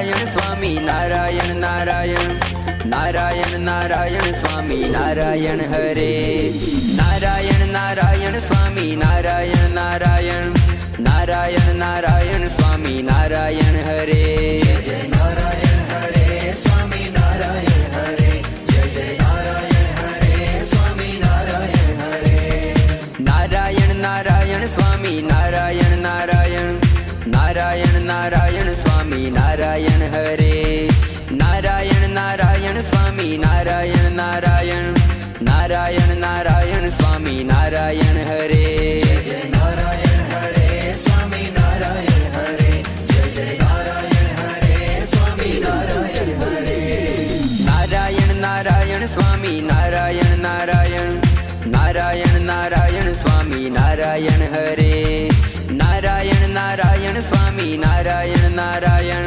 નારાયણ સ્વામી નારાયણ નારાયણ નારાયણ નારાયણ સ્વામી નારાયણ હરે નારાયણ નારાયણ સ્વામી નારાયણ નારાયણ નારાયણ નારાયણ સ્વામી નારાયણ હરે જય નારાયણ હરે સ્વામી નારાયણ હરે જય જય નારાયણ હરે નારાયણ નારાયણ સ્વામી નારાયણ સ્વામી નારાયણ નારાયણ નારાયણ નારાયણ સ્વામી નારાયણ હરે. જય નારાયણ હરે સ્વામી નારાયણ હરે. જય નારાયણ હરે સ્વામી નારાયણ હરે. નારાયણ નારાયણ સ્વામી નારાયણ નારાયણ નારાયણ નારાયણ સ્વામી નારાયણ હરે. નારાયણ નારાયણ સ્વામી નારાયણ નારાયણ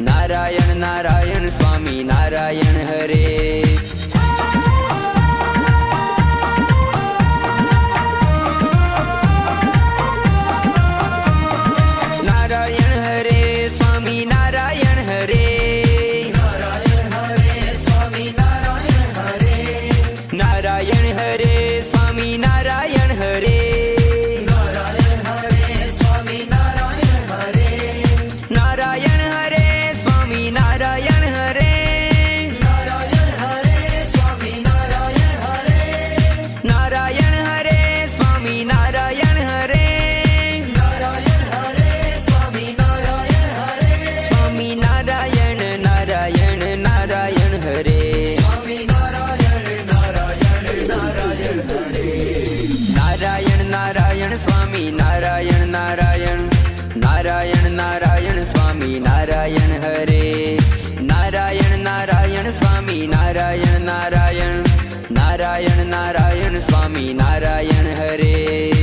નારાયણ નારાયણ સ્વામી નારાયણ હરે નારાયણ નારાયણ સ્વામી નારાયણ હરે નારાયણ નારાયણ સ્વામી નારાયણ નારાયણ નારાયણ નારાયણ સ્વામી નારાયણ હરે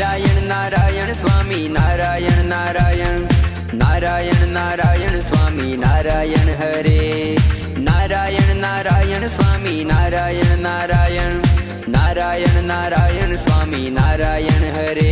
નારાયણ નારાયણ સ્વામી નારાયણ નારાયણ નારાયણ નારાયણ સ્વામી નારાયણ હરે નારાયણ નારાયણ સ્વામી નારાયણ નારાયણ નારાયણ નારાયણ સ્વામી નારાયણ હરે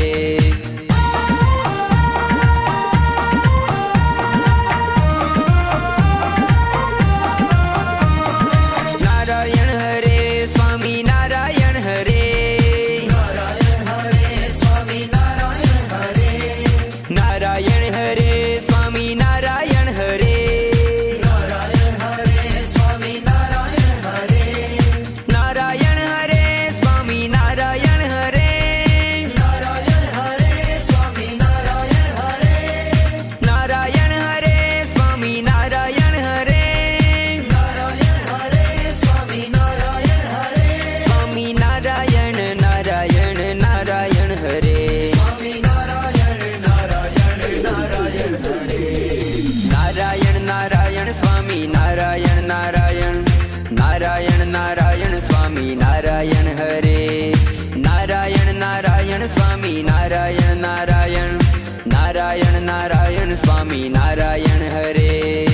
સ્વામી નારાયણ નારાયણ નારાયણ નારાયણ સ્વામી નારાયણ હરે. નારાયણ નારાયણ સ્વામી નારાયણ નારાયણ નારાયણ નારાયણ સ્વામી નારાયણ હરે.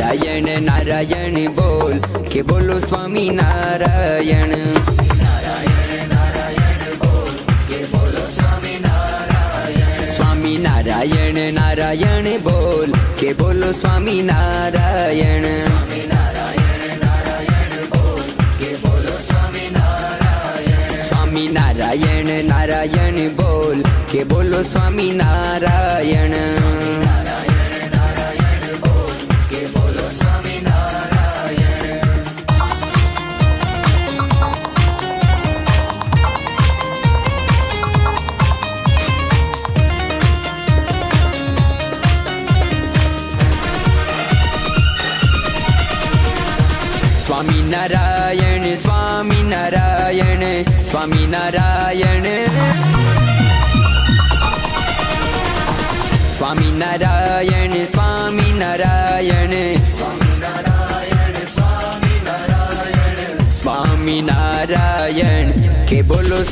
નારાયણ નારાયણ બોલ, કે બોલો સ્વામી નારાયણ? સ્વામી નારાયણ નારાયણ બોલ, કે બોલો સ્વામી નારાયણ? સ્વામી નારાયણ નારાયણ બોલ, કે બોલો સ્વામી નારાયણ? સ્વામી નારાયણ. સ્વામી નારાયણ સ્વામી નારાયણ. સ્વામી નારાયણ કે બોલો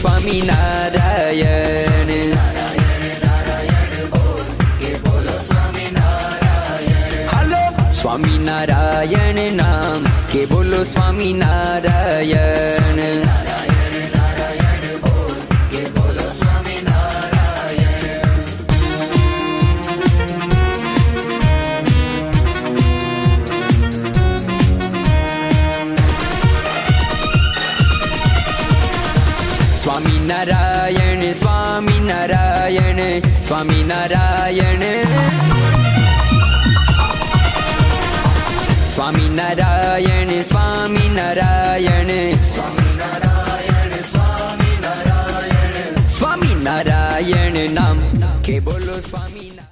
નારાયણ સ્વામી નારાયણ સ્વામી નારાયણ સ્વામી નારાયણ સ્વામી નારાયણ સ્વામી નારાયણ સ્વામી નારાયણ સ્વામી નારાયણ નામ કે બોલો સ્વામી